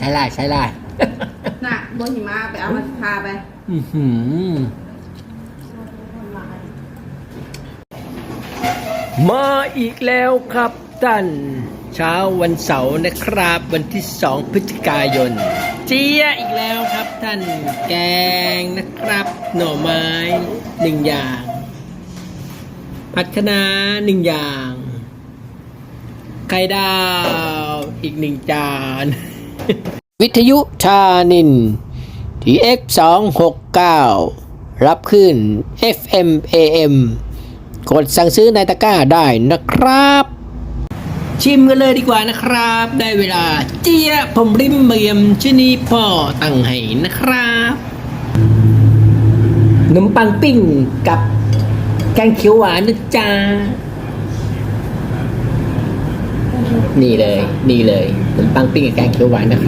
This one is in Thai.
ใช้ได้ใช้ได้น่ะบนหิมะไปเอามาทาไป อือหือมาอีกแล้วครับท่านเช้าวันเสาร์นะครับ วันที่สองพฤศจิกายน เจี๊ยอีกแล้วครับท่านแกงนะครับ หน่อไม้หนึ่งอย่าง ผัดคะน้าหนึ่งอย่าง ไข่ดาวอีกหนึ่งจาน วิทยุชานิน TX 2 6 9รับขึ้น FM AM กดสั่งซื้อในตะกร้าได้นะครับ ชิมกันเลยดีกว่านะครับ ได้เวลาเจี๊ยผมริมเมียมชนีพ่อตั้งให้นะครับขนมปังปิ้งกับแกงเขียวหวานนะจ๊ะ นี่เลย นี่เลยขนมปังปิ้งกับแกงเขียวหวานนะครับ